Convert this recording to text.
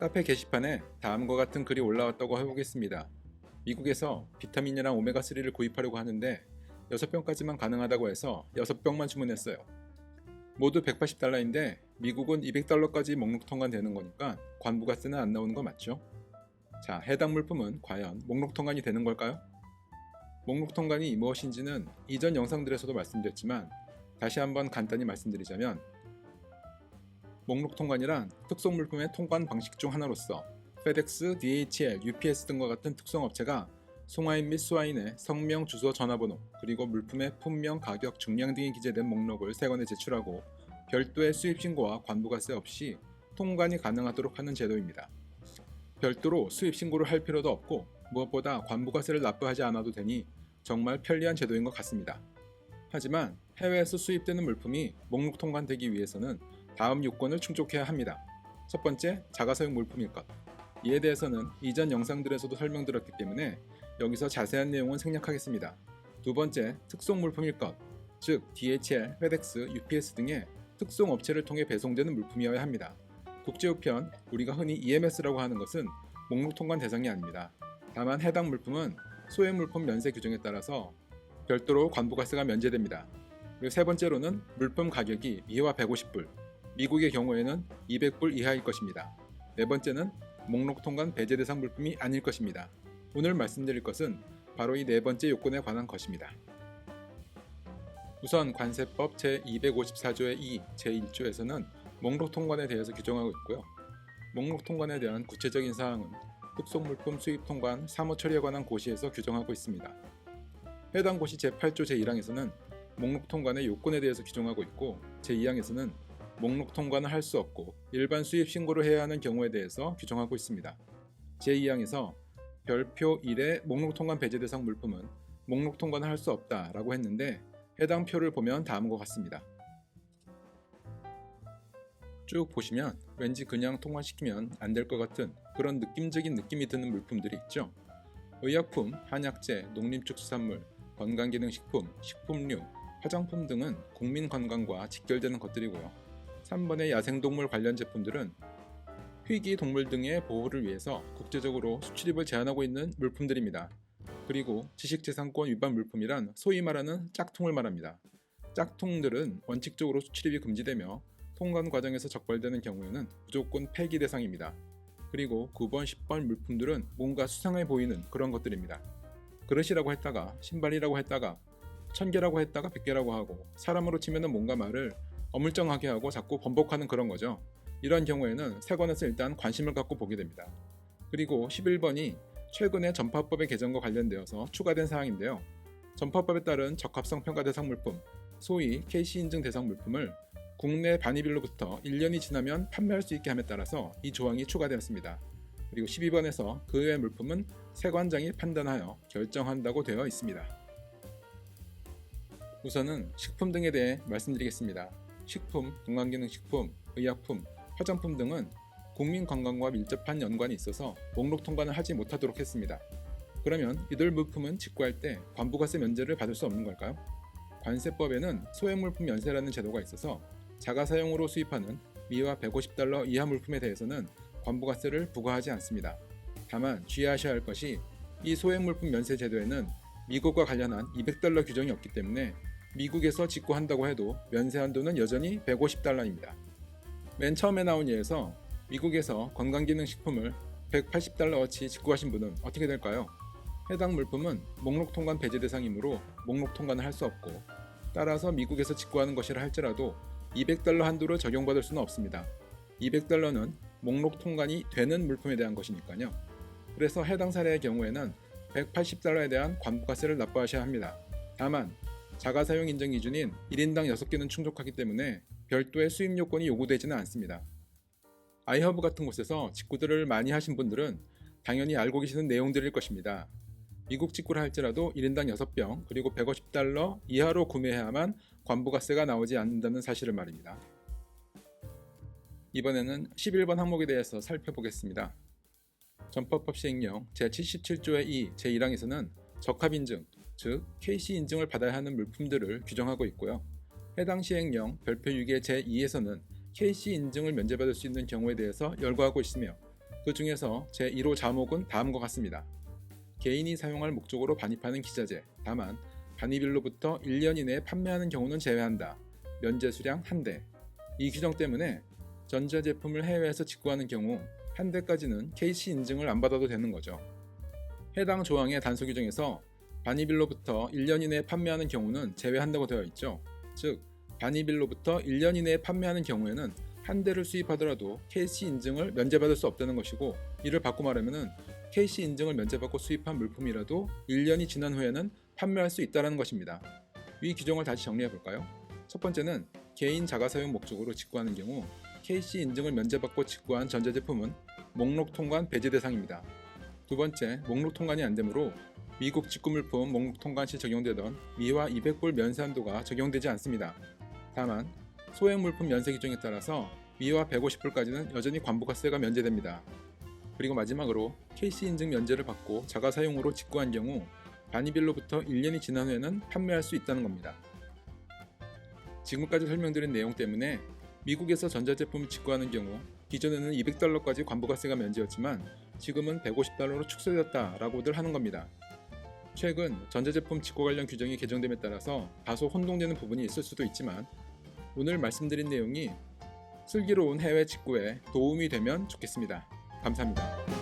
카페 게시판에 다음과 같은 글이 올라왔다고 해보겠습니다. 미국에서 비타민이랑 오메가3를 구입하려고 하는데 6병까지만 가능하다고 해서 6병만 주문했어요. 모두 180달러인데 미국은 200달러까지 목록 통관되는 거니까 관부가세는 안 나오는 거 맞죠? 자, 해당 물품은 과연 목록 통관이 되는 걸까요? 목록 통관이 무엇인지는 이전 영상들에서도 말씀드렸지만 다시 한번 간단히 말씀드리자면 목록 통관이란 특송 물품의 통관 방식 중 하나로서 FedEx, DHL, UPS 등과 같은 특송 업체가 송화인 및 수화인의 성명, 주소, 전화번호, 그리고 물품의 품명, 가격, 중량 등이 기재된 목록을 세관에 제출하고 별도의 수입 신고와 관부가세 없이 통관이 가능하도록 하는 제도입니다. 별도로 수입 신고를 할 필요도 없고 무엇보다 관부가세를 납부하지 않아도 되니 정말 편리한 제도인 것 같습니다. 하지만 해외에서 수입되는 물품이 목록 통관되기 위해서는 다음 요건을 충족해야 합니다. 첫 번째, 자가사용 물품일 것. 이에 대해서는 이전 영상들에서도 설명드렸기 때문에 여기서 자세한 내용은 생략하겠습니다. 두 번째, 특송 물품일 것. 즉, DHL, FedEx, UPS 등의 특송 업체를 통해 배송되는 물품이어야 합니다. 국제우편, 우리가 흔히 EMS라고 하는 것은 목록 통관 대상이 아닙니다. 다만 해당 물품은 소액 물품 면세 규정에 따라서 별도로 관부가세가 면제됩니다. 그리고 세 번째로는 물품 가격이 미화 150불, 미국의 경우에는 200불 이하일 것입니다. 네 번째는 목록 통관 배제 대상 물품이 아닐 것입니다. 오늘 말씀드릴 것은 바로 이 네 번째 요건에 관한 것입니다. 우선 관세법 제254조의 2, 제1조에서는 목록 통관에 대해서 규정하고 있고요. 목록 통관에 대한 구체적인 사항은 특송물품 수입 통관 사무 처리에 관한 고시에서 규정하고 있습니다. 해당 고시 제8조 제1항에서는 목록 통관의 요건에 대해서 규정하고 있고 제2항에서는 목록 통관을 할 수 없고 일반 수입 신고를 해야 하는 경우에 대해서 규정하고 있습니다. 제2항에서 별표 1의 목록 통관 배제 대상 물품은 목록 통관을 할 수 없다라고 했는데 해당 표를 보면 다음과 같습니다. 쭉 보시면 왠지 그냥 통관시키면 안 될 것 같은 그런 느낌적인 느낌이 드는 물품들이 있죠. 의약품, 한약재, 농림축수산물, 건강기능식품, 식품류, 화장품 등은 국민 건강과 직결되는 것들이고요. 3번의 야생동물 관련 제품들은 희귀 동물 등의 보호를 위해서 국제적으로 수출입을 제한하고 있는 물품들입니다. 그리고 지식재산권 위반 물품이란 소위 말하는 짝퉁을 말합니다. 짝퉁들은 원칙적으로 수출입이 금지되며 통관 과정에서 적발되는 경우에는 무조건 폐기 대상입니다. 그리고 9번, 10번 물품들은 뭔가 수상해 보이는 그런 것들입니다. 그릇이라고 했다가 신발이라고 했다가 천 개라고 했다가 백 개라고 하고 사람으로 치면은 뭔가 말을 어물쩡하게 하고 자꾸 번복하는 그런 거죠. 이런 경우에는 세관에서 일단 관심을 갖고 보게 됩니다. 그리고 11번이 최근에 전파법의 개정과 관련되어서 추가된 사항인데요. 전파법에 따른 적합성 평가 대상 물품, 소위 KC 인증 대상 물품을 국내 반입일로부터 1년이 지나면 판매할 수 있게 함에 따라서 이 조항이 추가되었습니다. 그리고 12번에서 그 외의 물품은 세관장이 판단하여 결정한다고 되어 있습니다. 우선은 식품 등에 대해 말씀드리겠습니다. 식품, 건강기능식품, 의약품, 화장품 등은 국민 건강과 밀접한 연관이 있어서 목록 통관을 하지 못하도록 했습니다. 그러면 이들 물품은 직구할 때 관부가세 면제를 받을 수 없는 걸까요? 관세법에는 소액물품 면세라는 제도가 있어서 자가 사용으로 수입하는 미화 150달러 이하 물품에 대해서는 관부가세를 부과하지 않습니다. 다만 주의하셔야 할 것이 이 소액물품 면세 제도에는 미국과 관련한 200달러 규정이 없기 때문에 미국에서 직구한다고 해도 면세 한도는 여전히 150달러입니다. 맨 처음에 나온 예에서 미국에서 건강기능식품을 180달러어치 직구하신 분은 어떻게 될까요? 해당 물품은 목록 통관 배제 대상이므로 목록 통관을 할 수 없고 따라서 미국에서 직구하는 것이라 할지라도 200달러 한도를 적용받을 수는 없습니다. 200달러는 목록 통관이 되는 물품에 대한 것이니까요. 그래서 해당 사례의 경우에는 180달러에 대한 관부가세를 납부하셔야 합니다. 다만 자가 사용 인정 기준인 1인당 6개는 충족하기 때문에 별도의 수입 요건이 요구되지는 않습니다. 아이허브 같은 곳에서 직구들을 많이 하신 분들은 당연히 알고 계시는 내용들일 것입니다. 미국 직구를 할지라도 1인당 6병 그리고 150달러 이하로 구매해야만 관부가세가 나오지 않는다는 사실을 말입니다. 이번에는 11번 항목에 대해서 살펴보겠습니다. 전파법 시행령 제77조의 2 제1항에서는 적합인증, 즉 KC 인증을 받아야 하는 물품들을 규정하고 있고요. 해당 시행령 별표 6의 제2에서는 KC 인증을 면제받을 수 있는 경우에 대해서 열거하고 있으며 그 중에서 제1호 자목은 다음과 같습니다. 개인이 사용할 목적으로 반입하는 기자재, 다만 반입일로부터 1년 이내에 판매하는 경우는 제외한다. 면제 수량 1대. 이 규정 때문에 전자제품을 해외에서 직구하는 경우 한 대까지는 KC 인증을 안 받아도 되는 거죠. 해당 조항의 단서 규정에서 반입일로부터 1년 이내에 판매하는 경우는 제외한다고 되어 있죠. 즉, 반입일로부터 1년 이내에 판매하는 경우에는 한 대를 수입하더라도 KC 인증을 면제받을 수 없다는 것이고 이를 바꿔 말하면 KC 인증을 면제받고 수입한 물품이라도 1년이 지난 후에는 판매할 수 있다는 것입니다. 위 규정을 다시 정리해 볼까요? 첫 번째는 개인 자가 사용 목적으로 직구하는 경우 KC 인증을 면제받고 직구한 전자제품은 목록 통관 배제 대상입니다. 두 번째, 목록 통관이 안 되므로 미국 직구 물품 목록 통관 시 적용되던 미화 200불 면세 한도가 적용되지 않습니다. 다만 소액 물품 면세 규정에 따라서 미화 150불까지는 여전히 관부가세가 면제됩니다. 그리고 마지막으로 KC 인증 면제를 받고 자가 사용으로 직구한 경우 반입일로부터 1년이 지난 후에는 판매할 수 있다는 겁니다. 지금까지 설명드린 내용 때문에 미국에서 전자제품을 직구하는 경우 기존에는 200달러까지 관부가세가 면제였지만 지금은 150달러로 축소되었다라고들 하는 겁니다. 최근 전자제품 직구 관련 규정이 개정됨에 따라서 다소 혼동되는 부분이 있을 수도 있지만 오늘 말씀드린 내용이 슬기로운 해외 직구에 도움이 되면 좋겠습니다. 감사합니다.